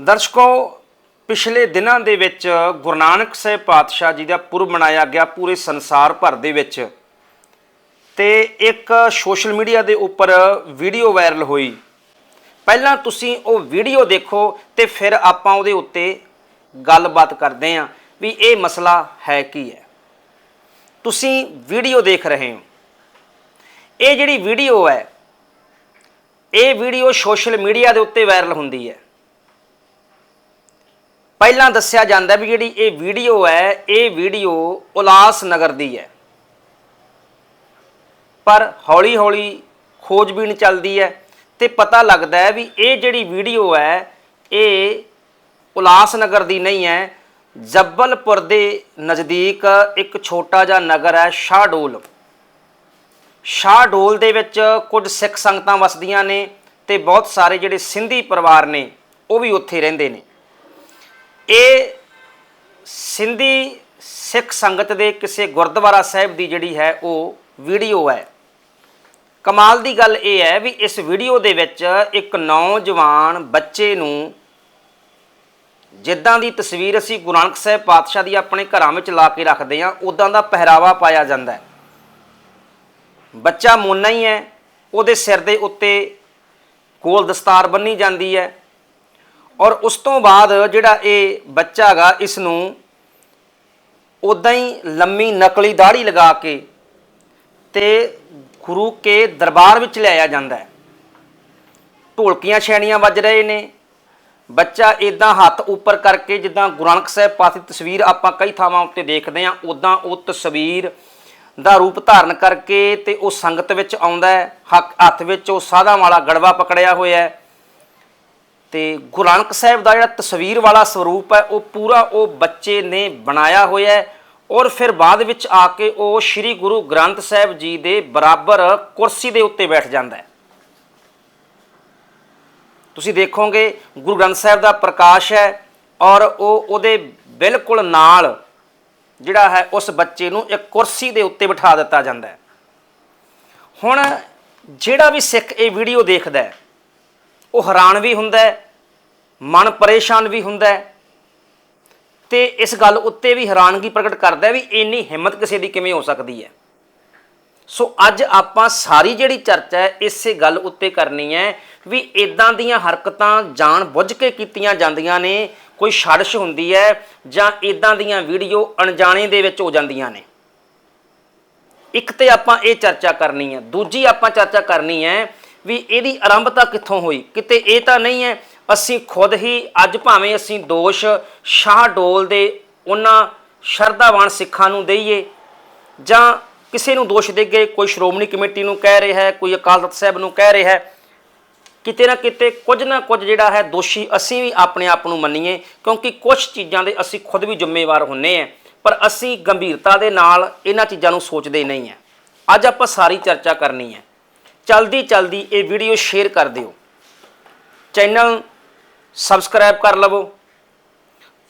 ਦਰਸ਼ਕੋ, ਪਿਛਲੇ ਦਿਨਾਂ ਦੇ ਵਿੱਚ ਗੁਰੂ ਨਾਨਕ ਸਾਹਿਬ ਪਾਤਸ਼ਾਹ ਜੀ ਦਾ ਪੁਰਬ ਮਨਾਇਆ ਗਿਆ ਪੂਰੇ ਸੰਸਾਰ ਭਰ ਦੇ ਵਿੱਚ। ਤੇ ਇੱਕ ਸੋਸ਼ਲ ਮੀਡੀਆ ਦੇ ਉੱਪਰ ਵੀਡੀਓ ਵਾਇਰਲ ਹੋਈ। ਪਹਿਲਾਂ ਤੁਸੀਂ ਉਹ ਵੀਡੀਓ ਦੇਖੋ ਤੇ ਫਿਰ ਆਪਾਂ ਉਹਦੇ ਉੱਤੇ ਗੱਲਬਾਤ ਕਰਦੇ ਆਂ ਵੀ ਇਹ ਮਸਲਾ ਹੈ ਕੀ ਹੈ। ਤੁਸੀਂ ਵੀਡੀਓ ਦੇਖ ਰਹੇ ਹੋ। ਇਹ ਜਿਹੜੀ ਵੀਡੀਓ ਹੈ, ਇਹ ਵੀਡੀਓ ਸੋਸ਼ਲ ਮੀਡੀਆ ਦੇ ਉੱਤੇ ਵਾਇਰਲ ਹੁੰਦੀ ਹੈ। ਪਹਿਲਾਂ ਦੱਸਿਆ ਜਾਂਦਾ ਵੀ ਜਿਹੜੀ ਇਹ ਵੀਡੀਓ ਹੈ, ਇਹ ਵੀਡੀਓ ਉਲਾਸ ਨਗਰ ਦੀ ਹੈ। ਪਰ ਹੌਲੀ-ਹੌਲੀ ਖੋਜਬੀਨ ਚੱਲਦੀ ਹੈ ਤੇ ਪਤਾ ਲੱਗਦਾ ਹੈ ਵੀ ਇਹ ਜਿਹੜੀ ਵੀਡੀਓ ਹੈ, ਇਹ ਉਲਾਸ ਨਗਰ ਦੀ ਨਹੀਂ ਹੈ। ਜੱਬਲਪੁਰ ਦੇ ਨਜ਼ਦੀਕ ਇੱਕ ਛੋਟਾ ਜਿਹਾ ਨਗਰ ਹੈ ਸ਼ਾਹਡੋਲ ਸ਼ਾਹਡੋਲ ਦੇ ਵਿੱਚ ਕੁਝ ਸਿੱਖ ਸੰਗਤਾਂ ਵਸਦੀਆਂ ਨੇ ਤੇ ਬਹੁਤ ਸਾਰੇ ਜਿਹੜੇ ਸਿੰਧੀ ਪਰਿਵਾਰ ਨੇ, ਉਹ ਵੀ ਉੱਥੇ ਰਹਿੰਦੇ ਨੇ। ਇਹ ਸਿੰਧੀ ਸਿੱਖ ਸੰਗਤ ਦੇ ਕਿਸੇ ਗੁਰਦੁਆਰਾ ਸਾਹਿਬ ਦੀ ਜਿਹੜੀ ਹੈ ਉਹ ਵੀਡੀਓ ਹੈ। ਕਮਾਲ ਦੀ ਗੱਲ ਇਹ ਹੈ ਵੀ ਇਸ ਵੀਡੀਓ ਦੇ ਵਿੱਚ ਇੱਕ ਨੌਜਵਾਨ ਬੱਚੇ ਨੂੰ ਜਿੱਦਾਂ ਦੀ ਤਸਵੀਰ ਅਸੀਂ ਗੁਰੂ ਨਾਨਕ ਸਾਹਿਬ ਪਾਤਸ਼ਾਹ ਦੀ ਆਪਣੇ ਘਰਾਂ ਵਿੱਚ ਲਾ ਕੇ ਰੱਖਦੇ ਹਾਂ ਉਦਾਂ ਦਾ ਪਹਿਰਾਵਾ ਪਾਇਆ ਜਾਂਦਾ ਹੈ। ਬੱਚਾ ਮੋਨਾ ਹੀ ਹੈ, ਉਹਦੇ ਸਿਰ ਦੇ ਉੱਤੇ ਗੋਲ ਦਸਤਾਰ ਬੰਨੀ ਜਾਂਦੀ ਹੈ। ਔਰ ਉਸ ਤੋਂ ਬਾਅਦ ਜਿਹੜਾ ਇਹ ਬੱਚਾ ਹੈਗਾ ਇਸ ਨੂੰ ਉਦਾਂ ਹੀ ਲੰਮੀ ਨਕਲੀ ਦਾੜੀ ਲਗਾ ਕੇ ਤੇ ਗੁਰੂ ਕੇ ਦਰਬਾਰ ਵਿੱਚ ਲਿਆਇਆ ਜਾਂਦਾ ਹੈ। ਢੋਲਕੀਆਂ ਛੈਣੀਆਂ ਵੱਜ ਰਹੇ ਨੇ। ਬੱਚਾ ਇਦਾਂ ਹੱਥ ਉੱਪਰ ਕਰਕੇ ਜਿੱਦਾਂ ਗੁਰੂ ਨਾਨਕ ਸਾਹਿਬ ਪਾਸ ਦੀ ਤਸਵੀਰ ਆਪਾਂ ਕਈ ਥਾਵਾਂ ਉੱਤੇ ਦੇਖਦੇ ਹਾਂ ਉਦਾਂ ਉਹ ਤਸਵੀਰ ਦਾ ਰੂਪ ਧਾਰਨ ਕਰਕੇ ਤੇ ਉਹ ਸੰਗਤ ਵਿੱਚ ਆਉਂਦਾ ਹੈ। ਹੱਕ ਹੱਥ ਵਿੱਚ ਉਹ ਸਾਧਾਂ ਵਾਲਾ ਗੜਵਾ ਪਕੜਿਆ ਹੋਇਆ ਹੈ। ਤੇ ਗੁਰੂ ਨਾਨਕ ਸਾਹਿਬ ਦਾ ਜਿਹੜਾ ਤਸਵੀਰ ਵਾਲਾ ਸਰੂਪ ਹੈ, ਉਹ ਪੂਰਾ ਉਹ ਬੱਚੇ ਨੇ ਬਣਾਇਆ ਹੋਇਆ ਹੈ ਔਰ ਫਿਰ ਬਾਅਦ ਵਿੱਚ ਆ ਕੇ ਉਹ ਸ੍ਰੀ ਗੁਰੂ ਗ੍ਰੰਥ ਸਾਹਿਬ ਜੀ ਦੇ ਬਰਾਬਰ ਕੁਰਸੀ ਦੇ ਉੱਤੇ ਬੈਠ ਜਾਂਦਾ ਹੈ। ਤੁਸੀਂ ਦੇਖੋਗੇ ਗੁਰੂ ਗ੍ਰੰਥ ਸਾਹਿਬ ਦਾ ਪ੍ਰਕਾਸ਼ ਹੈ ਔਰ ਉਹ ਉਹਦੇ ਬਿਲਕੁਲ ਨਾਲ ਜਿਹੜਾ ਹੈ ਉਸ ਬੱਚੇ ਨੂੰ ਇੱਕ ਕੁਰਸੀ ਦੇ ਉੱਤੇ ਬਿਠਾ ਦਿੱਤਾ ਜਾਂਦਾ ਹੈ। ਹੁਣ ਜਿਹੜਾ ਵੀ ਸਿੱਖ ਇਹ ਵੀਡੀਓ ਦੇਖਦਾ ਹੈ ਉਹ ਹੈਰਾਨ ਵੀ ਹੁੰਦਾ ਮਨ ਪਰੇਸ਼ਾਨ ਵੀ ਹੁੰਦਾ ਹੈ। ਤੇ ਇਸ ਗੱਲ ਉੱਤੇ ਵੀ ਹੈਰਾਨਗੀ ਪ੍ਰਗਟ ਕਰਦਾ ਵੀ ਇੰਨੀ ਹਿੰਮਤ ਕਿਸੇ ਦੀ ਕਿਵੇਂ ਹੋ ਸਕਦੀ ਹੈ। ਸੋ ਅੱਜ ਆਪਾਂ ਸਾਰੀ ਜਿਹੜੀ ਚਰਚਾ ਹੈ, ਇਸੇ ਗੱਲ ਉੱਤੇ ਕਰਨੀ ਹੈ ਵੀ ਇਦਾਂ ਦੀਆਂ ਹਰਕਤਾਂ ਜਾਣ ਬੁੱਝ ਕੇ ਕੀਤੀਆਂ ਜਾਂਦੀਆਂ ਨੇ, ਕੋਈ ਛੜਸ਼ ਹੁੰਦੀ ਹੈ ਜਾਂ ਇਦਾਂ ਦੀਆਂ ਵੀਡੀਓ ਅਣਜਾਣੇ ਦੇ ਵਿੱਚ ਹੋ ਜਾਂਦੀਆਂ ਨੇ। ਇੱਕ ਤੇ ਆਪਾਂ ਇਹ ਚਰਚਾ ਕਰਨੀ ਹੈ, ਦੂਜੀ ਆਪਾਂ ਚਰਚਾ ਕਰਨੀ ਹੈ ਵੀ ਇਹਦੀ ਆਰੰਭਤਾ ਕਿੱਥੋਂ ਹੋਈ? ਕਿਤੇ ਇਹ ਤਾਂ ਨਹੀਂ ਹੈ, ਅਸੀਂ ਖੁਦ ਹੀ ਅੱਜ ਭਾਵੇਂ ਅਸੀਂ ਦੋਸ਼ ਸ਼ਾਹਡੋਲ ਦੇ ਉਹਨਾਂ ਸ਼ਰਧਾਵਾਨ ਸਿੱਖਾਂ ਨੂੰ ਦਈਏ, ਜਾਂ ਕਿਸੇ ਨੂੰ ਦੋਸ਼ ਦੇਗੇ ਕੋਈ ਸ਼੍ਰੋਮਣੀ ਕਮੇਟੀ ਨੂੰ ਕਹਿ ਰਿਹਾ ਹੈ, ਕੋਈ ਅਕਾਲ ਤਖਤ ਸਾਹਿਬ ਨੂੰ ਕਹਿ ਰਿਹਾ ਹੈ, ਕਿਤੇ ਨਾ ਕਿਤੇ ਕੁਝ ਨਾ ਕੁਝ ਜਿਹੜਾ ਹੈ ਦੋਸ਼ੀ ਅਸੀਂ ਵੀ ਆਪਣੇ ਆਪ ਨੂੰ ਮੰਨੀਏ, ਕਿਉਂਕਿ ਕੁਝ ਚੀਜ਼ਾਂ ਦੇ ਅਸੀਂ ਖੁਦ ਵੀ ਜ਼ਿੰਮੇਵਾਰ ਹੁੰਨੇ ਆ, ਪਰ ਅਸੀਂ ਗੰਭੀਰਤਾ ਦੇ ਨਾਲ ਇਹਨਾਂ ਚੀਜ਼ਾਂ ਨੂੰ ਸੋਚਦੇ ਨਹੀਂ ਆ। ਅੱਜ ਆਪਾਂ ਸਾਰੀ ਚਰਚਾ ਕਰਨੀ ਹੈ। ਚਲਦੀ ਚਲਦੀ ਇਹ ਵੀਡੀਓ ਸ਼ੇਅਰ ਕਰ ਦਿਓ। ਚੈਨਲ ਸਬਸਕ੍ਰਾਈਬ ਕਰ ਲਵੋ।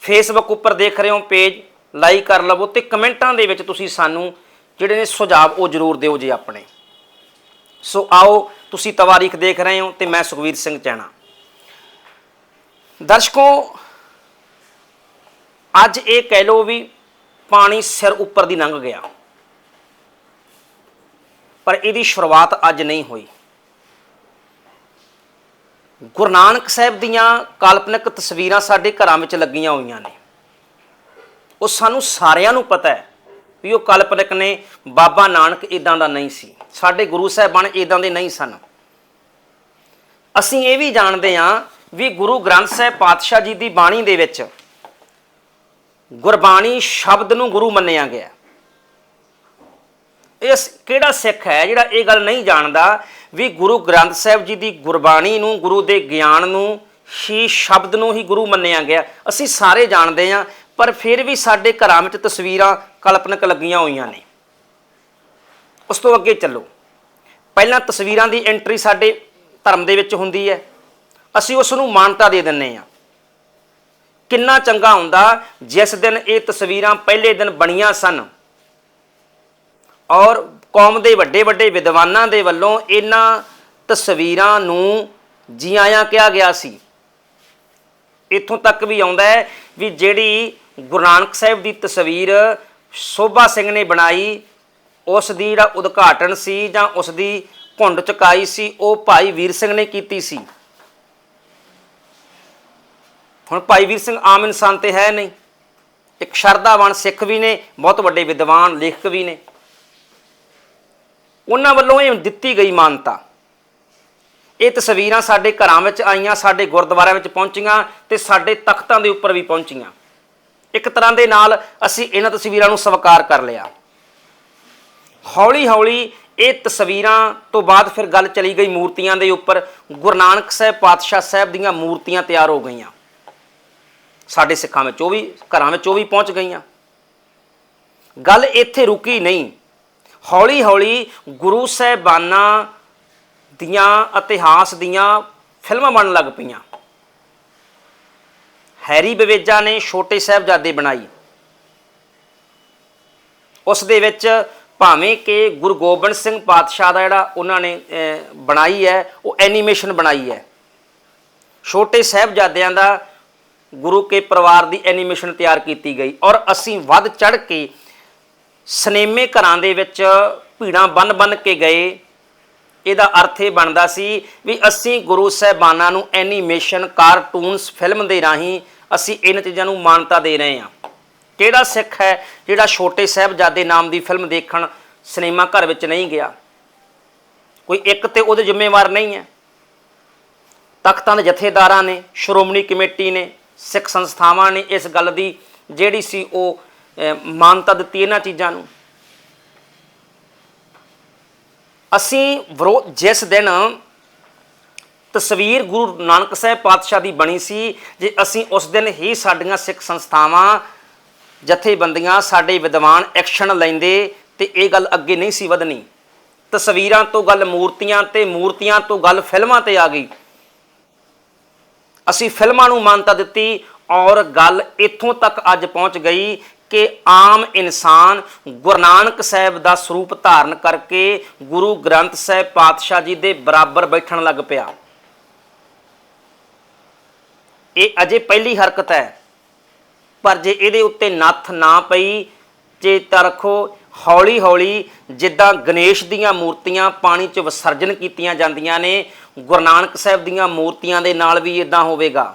ਫੇਸਬੁੱਕ ਉੱਪਰ ਦੇਖ ਰਹੇ ਹੋ ਪੇਜ ਲਾਈਕ ਕਰ ਲਵੋ ਤੇ ਕਮੈਂਟਾਂ ਦੇ ਵਿੱਚ ਤੁਸੀਂ ਸਾਨੂੰ ਜਿਹੜੇ ਨੇ ਸੁਝਾਅ ਉਹ ਜ਼ਰੂਰ ਦਿਓ ਜੀ ਆਪਣੇ। ਸੋ ਆਓ, ਤੁਸੀਂ ਤਵਾਰੀਖ ਦੇਖ ਰਹੇ ਹੋ ਤੇ ਮੈਂ ਸੁਖਵੀਰ ਸਿੰਘ ਚੈਣਾ ਦਰਸ਼ਕੋ, ਅੱਜ ਇਹ ਕਹਿ ਲਓ ਵੀ ਪਾਣੀ ਸਿਰ ਉੱਪਰ ਦੀ ਲੰਘ ਗਿਆ। ਪਰ ਇਹਦੀ ਸ਼ੁਰੂਆਤ ਅੱਜ ਨਹੀਂ ਹੋਈ। ਗੁਰੂ ਨਾਨਕ ਸਾਹਿਬ ਦੀਆਂ ਕਾਲਪਨਿਕ ਤਸਵੀਰਾਂ ਸਾਡੇ ਘਰਾਂ ਵਿੱਚ ਲੱਗੀਆਂ ਹੋਈਆਂ ਨੇ। ਉਹ ਸਾਨੂੰ ਸਾਰਿਆਂ ਨੂੰ ਪਤਾ ਹੈ ਵੀ ਉਹ ਕਾਲਪਨਿਕ ਨੇ ਬਾਬਾ ਨਾਨਕ ਇਦਾਂ ਦਾ ਨਹੀਂ ਸੀ। ਸਾਡੇ ਗੁਰੂ ਸਾਹਿਬਾਨ ਇਦਾਂ ਦੇ ਨਹੀਂ ਸਨ। ਅਸੀਂ ਇਹ ਵੀ ਜਾਣਦੇ ਹਾਂ ਵੀ ਗੁਰੂ ਗ੍ਰੰਥ ਸਾਹਿਬ ਪਾਤਸ਼ਾਹ ਜੀ ਦੀ ਬਾਣੀ ਦੇ ਵਿੱਚ ਗੁਰਬਾਣੀ ਸ਼ਬਦ ਨੂੰ ਗੁਰੂ ਮੰਨਿਆ ਗਿਆ। ਇਹ ਕਿਹੜਾ ਸਿੱਖ ਹੈ ਜਿਹੜਾ ਇਹ ਗੱਲ ਨਹੀਂ ਜਾਣਦਾ ਵੀ ਗੁਰੂ ਗ੍ਰੰਥ ਸਾਹਿਬ ਜੀ ਦੀ ਗੁਰਬਾਣੀ ਨੂੰ, ਗੁਰੂ ਦੇ ਗਿਆਨ ਨੂੰ ਹੀ ਸ਼ਬਦ ਨੂੰ ਹੀ ਗੁਰੂ ਮੰਨਿਆ ਗਿਆ। ਅਸੀਂ ਸਾਰੇ ਜਾਣਦੇ ਹਾਂ, ਪਰ ਫਿਰ ਵੀ ਸਾਡੇ ਘਰਾਂ ਵਿੱਚ ਤਸਵੀਰਾਂ ਕਲਪਨਕ ਲੱਗੀਆਂ ਹੋਈਆਂ ਨੇ। ਉਸ ਤੋਂ ਅੱਗੇ ਚੱਲੋ। ਪਹਿਲਾਂ ਤਸਵੀਰਾਂ ਦੀ ਐਂਟਰੀ ਸਾਡੇ ਧਰਮ ਦੇ ਵਿੱਚ ਹੁੰਦੀ ਹੈ। ਅਸੀਂ ਉਸ ਨੂੰ ਮਾਨਤਾ ਦੇ ਦਿੰਨੇ ਆ ਕਿੰਨਾ ਚੰਗਾ ਹੁੰਦਾ, ਜਿਸ ਦਿਨ ਇਹ ਤਸਵੀਰਾਂ ਪਹਿਲੇ ਦਿਨ ਬਣੀਆਂ ਸਨ ਔਰ ਕੌਮ ਦੇ ਵੱਡੇ ਵੱਡੇ ਵਿਦਵਾਨਾਂ ਦੇ ਵੱਲੋਂ ਇਹਨਾਂ ਤਸਵੀਰਾਂ ਨੂੰ ਜੀ ਆਇਆਂ ਕਿਹਾ ਗਿਆ ਸੀ। ਇੱਥੋਂ ਤੱਕ ਵੀ ਆਉਂਦਾ ਹੈ ਵੀ ਜਿਹੜੀ ਗੁਰੂ ਨਾਨਕ ਸਾਹਿਬ ਦੀ ਤਸਵੀਰ ਸੋਭਾ ਸਿੰਘ ਨੇ ਬਣਾਈ, ਉਸ ਦੀ ਜਿਹੜਾ ਉਦਘਾਟਨ ਸੀ ਜਾਂ ਉਸ ਦੀ ਘੁੰਡ ਚੁਕਾਈ ਸੀ, ਉਹ ਭਾਈ ਵੀਰ ਸਿੰਘ ਨੇ ਕੀਤੀ ਸੀ। ਹੁਣ ਭਾਈ ਵੀਰ ਸਿੰਘ ਆਮ ਇਨਸਾਨ ਤੇ ਹੈ ਨਹੀਂ। ਇੱਕ ਸ਼ਰਧਾਵਾਨ ਸਿੱਖ ਵੀ ਨੇ, ਬਹੁਤ ਵੱਡੇ ਵਿਦਵਾਨ, ਲੇਖਕ ਵੀ ਨੇ। ਉਹਨਾਂ ਵੱਲੋਂ ਇਹ ਦਿੱਤੀ ਗਈ ਮਾਨਤਾ। ਇਹ ਤਸਵੀਰਾਂ ਸਾਡੇ ਘਰਾਂ ਵਿੱਚ ਆਈਆਂ, ਸਾਡੇ ਗੁਰਦੁਆਰਿਆਂ ਵਿੱਚ ਪਹੁੰਚੀਆਂ ਤੇ ਸਾਡੇ ਤਖਤਾਂ ਦੇ ਉੱਪਰ ਵੀ ਪਹੁੰਚੀਆਂ। ਇੱਕ ਤਰ੍ਹਾਂ ਦੇ ਨਾਲ ਅਸੀਂ ਇਹਨਾਂ ਤਸਵੀਰਾਂ ਨੂੰ ਸਵੀਕਾਰ ਕਰ ਲਿਆ। ਹੌਲੀ ਹੌਲੀ ਇਹ ਤਸਵੀਰਾਂ ਤੋਂ ਬਾਅਦ ਫਿਰ ਗੱਲ ਚਲੀ ਗਈ ਮੂਰਤੀਆਂ ਦੇ ਉੱਪਰ। ਗੁਰੂ ਨਾਨਕ ਸਾਹਿਬ ਪਾਤਸ਼ਾਹ ਸਾਹਿਬ ਦੀਆਂ ਮੂਰਤੀਆਂ ਤਿਆਰ ਹੋ ਗਈਆਂ। ਸਾਡੇ ਸਿੱਖਾਂ ਵਿੱਚ ਉਹ ਵੀ, ਘਰਾਂ ਵਿੱਚ ਉਹ ਵੀ ਪਹੁੰਚ ਗਈਆਂ। ਗੱਲ ਇੱਥੇ ਰੁਕੀ ਨਹੀਂ। ਹੌਲੀ ਹੌਲੀ ਗੁਰੂ ਸਾਹਿਬਾਨਾਂ ਦੀਆਂ ਇਤਿਹਾਸ ਦੀਆਂ ਫਿਲਮਾਂ ਬਣਨ ਲੱਗ ਪਈਆਂ। ਹੈਰੀ ਬਵੇਜਾ ਨੇ ਛੋਟੇ ਸਾਹਿਬਜ਼ਾਦੇ ਬਣਾਈ। ਉਸ ਦੇ ਵਿੱਚ ਭਾਵੇਂ ਕਿ ਗੁਰੂ ਗੋਬਿੰਦ ਸਿੰਘ ਪਾਤਸ਼ਾਹ ਦਾ ਜਿਹੜਾ ਉਹਨਾਂ ਨੇ ਬਣਾਈ ਹੈ, ਉਹ ਐਨੀਮੇਸ਼ਨ ਬਣਾਈ ਹੈ। ਛੋਟੇ ਸਾਹਿਬਜ਼ਾਦਿਆਂ ਦਾ ਗੁਰੂ ਕੇ ਪਰਿਵਾਰ ਦੀ ਐਨੀਮੇਸ਼ਨ ਤਿਆਰ ਕੀਤੀ ਗਈ ਔਰ ਅਸੀਂ ਵੱਧ ਚੜ ਕੇ ਸਨੇਮੇ ਘਰਾਂ ਦੇ ਵਿੱਚ ਭੀੜਾਂ ਬੰਨ-ਬੰਨ ਕੇ ਗਏ। ਇਹਦਾ ਅਰਥ ਇਹ ਬਣਦਾ ਸੀ ਵੀ ਅਸੀਂ ਗੁਰੂ ਸਾਹਿਬਾਨਾਂ ਨੂੰ ਐਨੀਮੇਸ਼ਨ ਕਾਰਟੂਨਸ ਫਿਲਮ ਦੇ ਰਾਹੀਂ ਅਸੀਂ ਇਹਨਾਂ ਚੀਜ਼ਾਂ ਨੂੰ ਮਾਨਤਾ ਦੇ ਰਹੇ ਹਾਂ। ਕਿਹੜਾ ਸਿੱਖ ਹੈ ਜਿਹੜਾ ਛੋਟੇ ਸਾਹਿਬਜ਼ਾਦੇ ਨਾਮ ਦੀ ਫਿਲਮ ਦੇਖਣ ਸਿਨੇਮਾ ਘਰ ਵਿੱਚ ਨਹੀਂ ਗਿਆ? ਕੋਈ ਇੱਕ ਤੇ ਉਹਦੇ ਜ਼ਿੰਮੇਵਾਰ ਨਹੀਂ ਹੈ। ਤਖਤਾਂ ਦੇ ਜਥੇਦਾਰਾਂ ਨੇ, ਸ਼੍ਰੋਮਣੀ ਕਮੇਟੀ ਨੇ, ਸਿੱਖ ਸੰਸਥਾਵਾਂ ਨੇ ਇਸ ਗੱਲ ਦੀ ਜਿਹੜੀ ਸੀ ਉਹ ਮਾਨਤਾ ਦਿੱਤੀ ਇਹਨਾਂ ਚੀਜ਼ਾਂ ਨੂੰ। ਅਸੀਂ ਵਿਰੋ ਜਿਸ ਦਿਨ ਤਸਵੀਰ ਗੁਰੂ ਨਾਨਕ ਸਾਹਿਬ ਪਾਤਸ਼ਾਹ ਦੀ ਬਣੀ ਸੀ, ਜੇ ਅਸੀਂ ਉਸ ਦਿਨ ਹੀ ਸਾਡੀਆਂ ਸਿੱਖ ਸੰਸਥਾਵਾਂ, ਜਥੇਬੰਦੀਆਂ, ਸਾਡੇ ਵਿਦਵਾਨ ਐਕਸ਼ਨ ਲੈਂਦੇ ਤੇ ਇਹ ਗੱਲ ਅੱਗੇ ਨਹੀਂ ਸੀ ਵਧਣੀ। ਤਸਵੀਰਾਂ ਤੋਂ ਗੱਲ, ਮੂਰਤੀਆਂ ਤੇ ਮੂਰਤੀਆਂ ਤੋਂ ਗੱਲ ਫਿਲਮਾਂ ਤੇ ਆ ਗਈ। ਅਸੀਂ ਫਿਲਮਾਂ ਨੂੰ ਮਾਨਤਾ ਦਿੱਤੀ ਔਰ ਗੱਲ ਇੱਥੋਂ ਤੱਕ ਅੱਜ ਪਹੁੰਚ ਗਈ ਕਿ ਆਮ ਇਨਸਾਨ ਗੁਰੂ ਨਾਨਕ ਸਾਹਿਬ ਦਾ ਸਰੂਪ ਧਾਰਨ ਕਰਕੇ ਗੁਰੂ ਗ੍ਰੰਥ ਸਾਹਿਬ ਪਾਤਸ਼ਾਹ ਜੀ ਦੇ ਬਰਾਬਰ ਬੈਠਣ ਲੱਗ ਪਿਆ। ਇਹ ਅਜੇ ਪਹਿਲੀ ਹਰਕਤ ਹੈ, ਪਰ ਜੇ ਇਹਦੇ ਉੱਤੇ ਨੱਥ ਨਾ ਪਈ ਚੇਤਾ ਰੱਖੋ ਹੌਲੀ ਹੌਲੀ ਜਿੱਦਾਂ ਗਣੇਸ਼ ਦੀਆਂ ਮੂਰਤੀਆਂ ਪਾਣੀ 'ਚ ਵਿਸਰਜਨ ਕੀਤੀਆਂ ਜਾਂਦੀਆਂ ਨੇ, ਗੁਰੂ ਨਾਨਕ ਸਾਹਿਬ ਦੀਆਂ ਮੂਰਤੀਆਂ ਦੇ ਨਾਲ ਵੀ ਇਦਾਂ ਹੋਵੇਗਾ।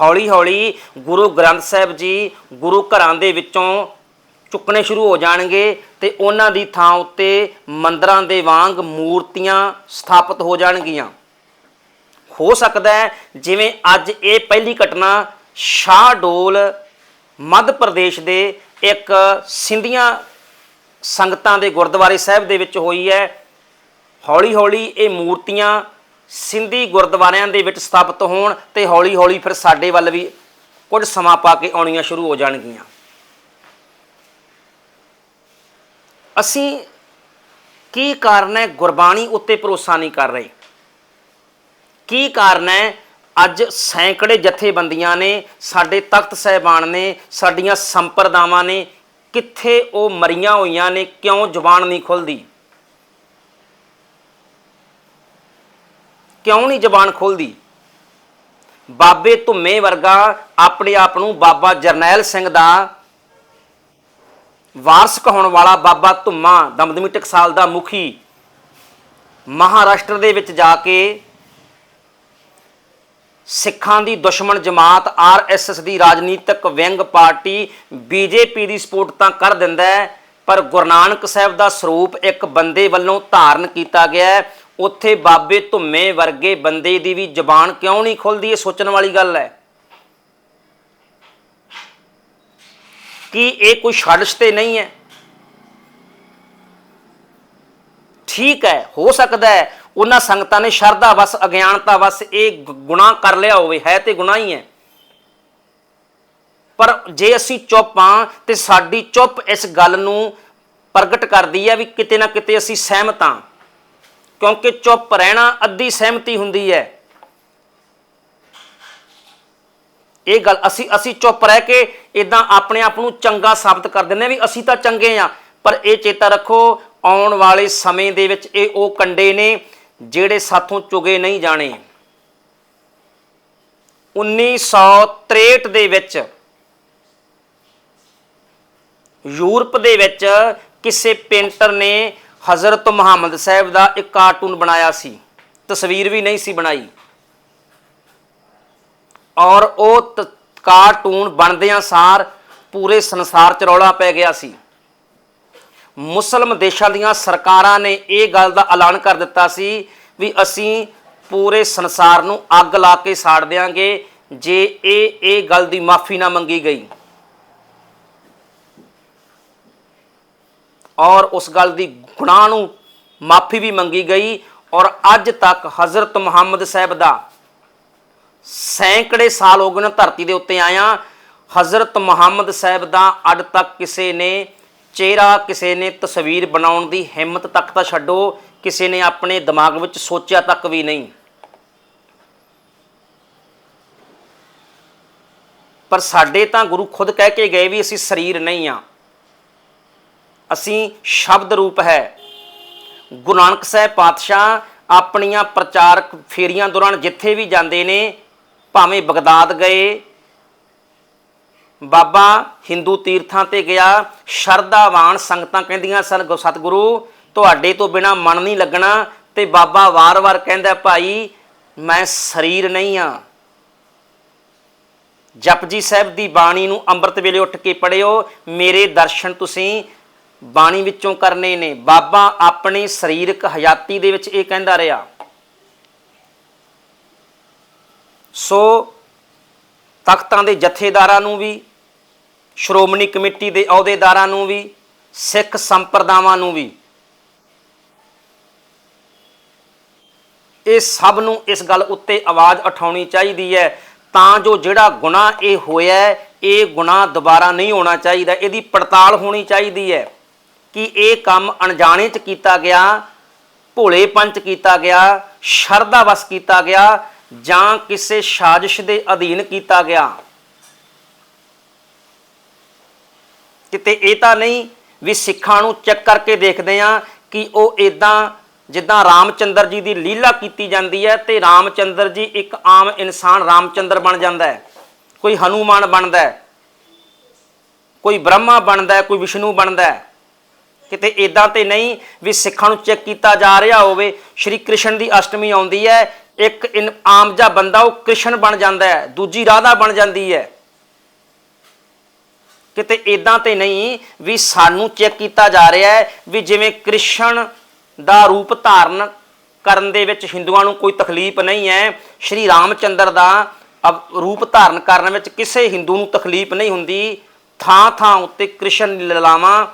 ਹੌਲੀ ਹੌਲੀ ਗੁਰੂ ਗ੍ਰੰਥ ਸਾਹਿਬ ਜੀ ਗੁਰੂ ਘਰਾਂ ਦੇ ਵਿੱਚੋਂ ਚੁੱਕਣੇ ਸ਼ੁਰੂ ਹੋ ਜਾਣਗੇ ਤੇ ਉਹਨਾਂ ਦੀ ਥਾਂ ਉੱਤੇ ਮੰਦਰਾਂ ਦੇ ਵਾਂਗ ਮੂਰਤੀਆਂ ਸਥਾਪਿਤ ਹੋ ਜਾਣਗੀਆਂ। ਹੋ ਸਕਦਾ ਹੈ ਜਿਵੇਂ ਅੱਜ ਇਹ ਪਹਿਲੀ ਘਟਨਾ ਸ਼ਾਹ ਡੋਲ ਮੱਧ ਪ੍ਰਦੇਸ਼ ਦੇ ਇੱਕ ਸਿੰਧੀਆਂ ਸੰਗਤਾਂ ਦੇ ਗੁਰਦੁਆਰੇ ਸਾਹਿਬ ਦੇ ਵਿੱਚ ਹੋਈ ਹੈ। ਹੌਲੀ ਹੌਲੀ ਇਹ ਮੂਰਤੀਆਂ ਸਿੰਧੀ ਗੁਰਦੁਆਰਿਆਂ ਦੇ ਵਿੱਚ ਸਥਾਪਿਤ ਹੋਣ ਤੇ ਹੌਲੀ ਹੌਲੀ ਫਿਰ ਸਾਡੇ ਵੱਲ ਵੀ ਕੁਝ ਸਮਾਂ ਪਾ ਕੇ ਆਉਣੀਆਂ ਸ਼ੁਰੂ ਹੋ ਜਾਣਗੀਆਂ। ਅਸੀਂ ਕੀ ਕਾਰਨ ਹੈ ਗੁਰਬਾਣੀ ਉੱਤੇ ਭਰੋਸਾ ਨਹੀਂ ਕਰ ਰਹੇ? ਕੀ ਕਾਰਨ ਹੈ ਅੱਜ ਸੈਂਕੜੇ ਜਥੇਬੰਦੀਆਂ ਨੇ, ਸਾਡੇ ਤਖਤ ਸਹਿਬਾਨ ਨੇ, ਸਾਡੀਆਂ ਸੰਪਰਦਾਵਾਂ ਨੇ, ਕਿੱਥੇ ਉਹ ਮਰੀਆਂ ਹੋਈਆਂ ਨੇ, ਕਿਉਂ ਜ਼ੁਬਾਨ ਨਹੀਂ ਖੁੱਲਦੀ? ਕਿਉਂ ਨਹੀਂ ਜ਼ਬਾਨ ਖੋਲਦੀ? ਬਾਬੇ ਧੁੰਮੇ ਵਰਗਾ ਆਪਣੇ ਆਪ ਨੂੰ ਬਾਬਾ ਜਰਨੈਲ ਸਿੰਘ ਦਾ ਵਾਰਸ ਕਹਾਉਣ ਵਾਲਾ ਬਾਬਾ ਧੁੰਮਾ ਦਮਦਮੀ ਟਕਸਾਲ ਦਾ ਮੁਖੀ ਮਹਾਰਾਸ਼ਟਰ ਦੇ ਵਿੱਚ ਜਾ ਕੇ ਸਿੱਖਾਂ ਦੀ ਦੁਸ਼ਮਣ ਜਮਾਤ ਆਰਐਸਐਸ ਦੀ ਰਾਜਨੀਤਿਕ ਵਿੰਗ ਪਾਰਟੀ ਬੀਜੇਪੀ ਦੀ ਸਪੋਰਟ ਤਾਂ ਕਰ ਦਿੰਦਾ ਹੈ, ਪਰ ਗੁਰੂ ਨਾਨਕ ਸਾਹਿਬ ਦਾ ਸਰੂਪ ਇੱਕ ਬੰਦੇ ਵੱਲੋਂ ਧਾਰਨ ਕੀਤਾ ਗਿਆ ਹੈ। ਉੱਥੇ ਬਾਬੇ ਧੁੰਮੇ ਵਰਗੇ ਬੰਦੇ ਦੀ ਵੀ ਜ਼ਬਾਨ ਕਿਉਂ ਨਹੀਂ ਖੁੱਲਦੀ? ਇਹ ਸੋਚਣ ਵਾਲੀ ਗੱਲ ਹੈ। ਕਿ ਇਹ ਕੋਈ ਛੜਸ਼ ਤੇ ਨਹੀਂ ਹੈ? ਠੀਕ ਹੈ, ਹੋ ਸਕਦਾ ਹੈ। ਉਹਨਾਂ ਸੰਗਤਾਂ ਨੇ ਸ਼ਰਧਾ ਵਸ, ਅਗਿਆਨਤਾ ਵਸ ਇਹ ਗੁ- ਗੁਨਾਹ ਕਰ ਲਿਆ ਹੋਵੇ। ਹੈ ਤੇ ਗੁਨਾਹ ਹੀ ਹੈ। ਪਰ ਜੇ ਅਸੀਂ ਚੁੱਪ ਹਾਂ ਤੇ ਸਾਡੀ ਚੁੱਪ ਇਸ ਗੱਲ ਨੂੰ ਪ੍ਰਗਟ ਕਰਦੀ ਹੈ ਵੀ ਕਿਤੇ ਨਾ ਕਿਤੇ ਅਸੀਂ ਸਹਿਮਤ ਹਾਂ। ਕਿਉਂਕਿ ਚੁੱਪ ਰਹਿਣਾ ਅੱਧੀ ਸਹਿਮਤੀ ਹੁੰਦੀ ਹੈ। ਇਹ ਗੱਲ ਅਸੀਂ ਅਸੀਂ ਚੁੱਪ ਰਹਿ ਕੇ ਇਦਾਂ ਆਪਣੇ ਆਪ ਨੂੰ ਚੰਗਾ ਸਾਬਤ ਕਰ ਦਿੰਦੇ ਹਾਂ ਵੀ ਅਸੀਂ ਤਾਂ ਚੰਗੇ ਆ ਪਰ ਇਹ ਚੇਤਾ ਰੱਖੋ, ਆਉਣ ਵਾਲੇ ਸਮੇਂ ਦੇ ਵਿੱਚ ਇਹ ਉਹ ਕੰਡੇ ਨੇ ਜਿਹੜੇ ਸਾਥੋਂ ਚੁਗੇ ਨਹੀਂ ਜਾਣੇ। 1963 ਦੇ ਵਿੱਚ ਯੂਰਪ ਦੇ ਵਿੱਚ ਕਿਸੇ ਪੇਂਟਰ ਨੇ ਹਜ਼ਰਤ ਮੁਹੰਮਦ ਸਾਹਿਬ ਦਾ ਇੱਕ ਕਾਰਟੂਨ ਬਣਾਇਆ ਸੀ। ਤਸਵੀਰ ਵੀ ਨਹੀਂ ਸੀ ਬਣਾਈ। ਔਰ ਉਹ ਤ- ਕਾਰਟੂਨ ਬਣਦਿਆਂ ਸਾਰ ਪੂਰੇ ਸੰਸਾਰ 'ਚ ਰੌਲਾ ਪੈ ਗਿਆ ਸੀ। ਮੁਸਲਮ ਦੇਸ਼ਾਂ ਦੀਆਂ ਸਰਕਾਰਾਂ ਨੇ ਇਹ ਗੱਲ ਦਾ ਐਲਾਨ ਕਰ ਦਿੱਤਾ ਸੀ ਵੀ ਅਸੀਂ ਪੂਰੇ ਸੰਸਾਰ ਨੂੰ ਅੱਗ ਲਾ ਕੇ ਸਾੜ ਦਿਆਂਗੇ ਜੇ ਇਹ ਇਹ ਗੱਲ ਦੀ ਮਾਫੀ ਨਾ ਮੰਗੀ ਗਈ। ਔਰ ਉਸ ਗੱਲ ਦੀ ਗੁਨਾਹ ਨੂੰ ਮਾਫੀ ਵੀ ਮੰਗੀ ਗਈ ਔਰ ਅੱਜ ਤੱਕ ਹਜ਼ਰਤ ਮੁਹੰਮਦ ਸਾਹਿਬ ਦਾ ਸੈਂਕੜੇ ਸਾਲ ਹੋ ਗਏ ਨੇ ਧਰਤੀ ਦੇ ਉੱਤੇ ਆਇਆ। ਹਜ਼ਰਤ ਮੁਹੰਮਦ ਸਾਹਿਬ ਦਾ ਅੱਜ ਤੱਕ ਕਿਸੇ ਨੇ ਚਿਹਰਾ, ਕਿਸੇ ਨੇ ਤਸਵੀਰ ਬਣਾਉਣ ਦੀ ਹਿੰਮਤ ਤੱਕ ਤਾਂ ਛੱਡੋ, ਕਿਸੇ ਨੇ ਆਪਣੇ ਦਿਮਾਗ ਵਿੱਚ ਸੋਚਿਆ ਤੱਕ ਵੀ ਨਹੀਂ। ਪਰ ਸਾਡੇ ਤਾਂ ਗੁਰੂ ਖੁਦ ਕਹਿ ਕੇ ਗਏ ਵੀ ਅਸੀਂ ਸਰੀਰ ਨਹੀਂ ਆ। ਅਸੀਂ ਸ਼ਬਦ ਰੂਪ ਹੈ। ਗੁਰੂ ਨਾਨਕ ਸਾਹਿਬ ਪਾਤਸ਼ਾਹ ਆਪਣੀਆਂ ਪ੍ਰਚਾਰਕ ਫੇਰੀਆਂ ਦੌਰਾਨ ਜਿੱਥੇ ਵੀ ਜਾਂਦੇ ਨੇ, ਭਾਵੇਂ ਬਗਦਾਦ ਗਏ, ਬਾਬਾ ਹਿੰਦੂ ਤੀਰਥਾਂ ਤੇ ਗਿਆ, ਸ਼ਰਧਾਵਾਨ ਸੰਗਤਾਂ ਕਹਿੰਦੀਆਂ ਸਨ, ਗੁ- ਸਤਿਗੁਰੂ, ਤੁਹਾਡੇ ਤੋਂ ਬਿਨਾ ਮਨ ਨਹੀਂ ਲੱਗਣਾ। ਤੇ ਬਾਬਾ ਵਾਰ-ਵਾਰ ਕਹਿੰਦਾ, ਭਾਈ, ਮੈਂ ਸਰੀਰ ਨਹੀਂ ਆ। ਜਪਜੀ ਸਾਹਿਬ ਦੀ ਬਾਣੀ ਨੂੰ ਅੰਮ੍ਰਿਤ ਵੇਲੇ ਉੱਠ ਕੇ ਪੜਿਓ ਮੇਰੇ ਦਰਸ਼ਨ ਤੁਸੀਂ ਬਾਣੀ ਵਿੱਚੋਂ ਕਰਨੇ ਨੇ। ਬਾਬਾ ਆਪਣੀ ਸਰੀਰਕ ਹਯਾਤੀ ਦੇ ਵਿੱਚ ਇਹ ਕਹਿੰਦਾ ਰਿਹਾ। ਸੋ ਤਖਤਾਂ ਦੇ ਜਥੇਦਾਰਾਂ ਨੂੰ ਵੀ, ਸ਼੍ਰੋਮਣੀ ਕਮੇਟੀ ਦੇ ਅਹੁਦੇਦਾਰਾਂ ਨੂੰ ਵੀ, ਸਿੱਖ ਸੰਪਰਦਾਵਾਂ ਨੂੰ ਵੀ, ਇਹ ਸਭ ਨੂੰ ਇਸ ਗੱਲ ਉੱਤੇ ਆਵਾਜ਼ ਉਠਾਉਣੀ ਚਾਹੀਦੀ ਹੈ। ਤਾਂ ਜੋ ਜਿਹੜਾ ਗੁਨਾਹ ਇਹ ਹੋਇਆ ਇਹ ਗੁਨਾਹ ਦੁਬਾਰਾ ਨਹੀਂ ਹੋਣਾ ਚਾਹੀਦਾ। ਇਹਦੀ ਪੜਤਾਲ ਹੋਣੀ ਚਾਹੀਦੀ ਹੈ। ਕਿ ਇਹ ਕੰਮ ਅਣਜਾਣੇ ਚ ਕੀਤਾ ਗਿਆ, ਭੋਲੇ 'ਚ ਕੀਤਾ ਗਿਆ, ਸ਼ਰਧਾ ਵਸ ਕੀਤਾ ਗਿਆ, ਜਾਂ ਕਿਸੇ ਸਾਜ਼ਿਸ਼ ਦੇ ਅਧੀਨ ਕੀਤਾ ਗਿਆ। ਕਿਤੇ ਇਹ ਤਾਂ ਨਹੀਂ ਵੀ ਸਿੱਖਾਂ ਨੂੰ ਚੈੱਕ ਕਰਕੇ ਦੇਖਦੇ ਆ ਕਿ ਉਹ ਇਦਾਂ ਜਿੱਦਾਂ ਰਾਮਚੰਦਰ ਜੀ ਦੀ ਲੀਲਾ ਕੀਤੀ ਜਾਂਦੀ ਹੈ ਤੇ ਰਾਮਚੰਦਰ ਜੀ ਇੱਕ ਆਮ ਇਨਸਾਨ ਰਾਮਚੰਦਰ ਬਣ ਜਾਂਦਾ ਹੈ। ਕੋਈ ਹਨੂਮਾਨ ਬਣਦਾ ਹੈ, ਕੋਈ ਬ੍ਰਹਮਾ ਬਣਦਾ ਹੈ, ਕੋਈ ਵਿਸ਼ਨੂੰ ਬਣਦਾ ਹੈ। ਕਿਤੇ ਇਦਾਂ ਤੇ ਨਹੀਂ ਵੀ ਸਿੱਖਾਂ ਨੂੰ ਚੈੱਕ ਕੀਤਾ ਜਾ ਰਿਹਾ ਹੋਵੇ, ਸ਼੍ਰੀ ਕ੍ਰਿਸ਼ਨ ਦੀ ਅਸ਼ਟਮੀ ਆਉਂਦੀ ਹੈ, ਇੱਕ ਆਮ ਜਿਹਾ ਬੰਦਾ ਉਹ ਕ੍ਰਿਸ਼ਨ ਬਣ ਜਾਂਦਾ ਹੈ, ਦੂਜੀ ਰਾਧਾ ਬਣ ਜਾਂਦੀ ਹੈ। ਕਿਤੇ ਇਦਾਂ ਤੇ ਨਹੀਂ ਵੀ ਸਾਨੂੰ ਚੈੱਕ ਕੀਤਾ ਜਾ ਰਿਹਾ ਹੈ ਵੀ ਜਿਵੇਂ ਕ੍ਰਿਸ਼ਨ ਦਾ ਰੂਪ ਧਾਰਨ ਕਰਨ ਦੇ ਵਿੱਚ ਹਿੰਦੂਆਂ ਨੂੰ ਕੋਈ ਤਕਲੀਫ ਨਹੀਂ ਹੈ, ਸ਼੍ਰੀ ਰਾਮਚੰਦਰ ਦਾ ਅਵ- ਰੂਪ ਧਾਰਨ ਕਰਨ ਵਿੱਚ ਕਿਸੇ ਹਿੰਦੂ ਨੂੰ ਤਕਲੀਫ ਨਹੀਂ ਹੁੰਦੀ ਥਾਂ ਥਾਂ ਉੱਤੇ ਕ੍ਰਿਸ਼ਨ ਲਲਾਵਾਂ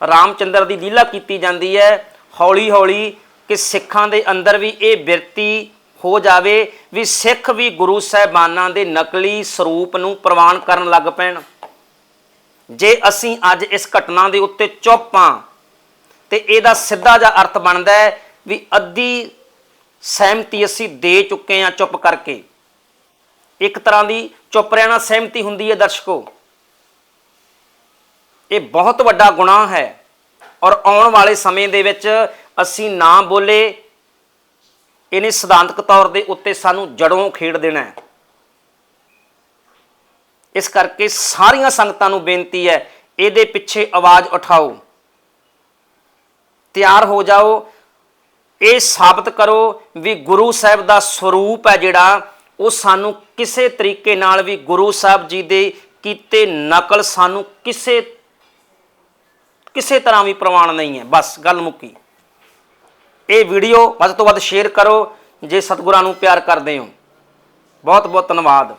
ਰਾਮਚੰਦਰ ਦੀ ਲੀਲਾ ਕੀਤੀ ਜਾਂਦੀ ਹੈ। ਹੌਲੀ ਹੌਲੀ ਕਿ ਸਿੱਖਾਂ ਦੇ ਅੰਦਰ ਵੀ ਇਹ ਬਿਰਤੀ ਹੋ ਜਾਵੇ ਵੀ ਸਿੱਖ ਵੀ ਗੁਰੂ ਸਾਹਿਬਾਨਾਂ ਦੇ ਨਕਲੀ ਸਰੂਪ ਨੂੰ ਪ੍ਰਵਾਨ ਕਰਨ ਲੱਗ ਪੈਣ। ਜੇ ਅਸੀਂ ਅੱਜ ਇਸ ਘਟਨਾ ਦੇ ਉੱਤੇ ਚੁੱਪ ਹਾਂ, ਤੇ ਇਹਦਾ ਸਿੱਧਾ ਜਿਹਾ ਅਰਥ ਬਣਦਾ ਹੈ ਵੀ ਅੱਧੀ ਸਹਿਮਤੀ ਅਸੀਂ ਦੇ ਚੁੱਕੇ ਹਾਂ ਚੁੱਪ ਕਰਕੇ। ਇੱਕ ਤਰ੍ਹਾਂ ਦੀ ਚੁੱਪ ਰਹਿਣਾ ਸਹਿਮਤੀ ਹੁੰਦੀ ਹੈ ਦਰਸ਼ਕੋ। ਇਹ ਬਹੁਤ ਵੱਡਾ ਗੁਨਾਹ ਹੈ। ਔਰ ਆਉਣ ਵਾਲੇ ਸਮੇਂ ਦੇ ਵਿੱਚ ਅਸੀਂ ਨਾ ਬੋਲੇ, ਇਹਨੇ ਸਿਧਾਂਤਕ ਤੌਰ ਦੇ ਉੱਤੇ ਸਾਨੂੰ ਜੜੋਂ ਖੇਡ ਦੇਣਾ ਹੈ। ਇਸ ਕਰਕੇ ਸਾਰੀਆਂ ਸੰਗਤਾਂ ਨੂੰ ਬੇਨਤੀ ਹੈ, ਇਹਦੇ ਪਿੱਛੇ ਆਵਾਜ਼ ਉਠਾਓ। ਤਿਆਰ ਹੋ ਜਾਓ, ਇਹ ਸਾਬਤ ਕਰੋ ਵੀ ਗੁਰੂ ਸਾਹਿਬ ਦਾ ਸਰੂਪ ਹੈ ਜਿਹੜਾ, ਉਹ ਸਾਨੂੰ ਕਿਸੇ ਤਰੀਕੇ ਨਾਲ ਵੀ ਗੁਰੂ ਸਾਹਿਬ ਜੀ ਦੇ ਕੀਤੇ ਨਕਲ ਸਾਨੂੰ ਕਿਸੇ ਕਿਸੇ ਤਰ੍ਹਾਂ ਵੀ ਪ੍ਰਮਾਣ ਨਹੀਂ ਹੈ। ਬਸ ਗੱਲ ਮੁੱਕੀ। ਇਹ ਵੀਡੀਓ ਵੱਧ ਤੋਂ ਵੱਧ ਸ਼ੇਅਰ ਕਰੋ, ਜੇ ਸਤਿਗੁਰਾਂ ਨੂੰ ਪਿਆਰ ਕਰਦੇ ਹੋ। ਬਹੁਤ ਬਹੁਤ ਧੰਨਵਾਦ।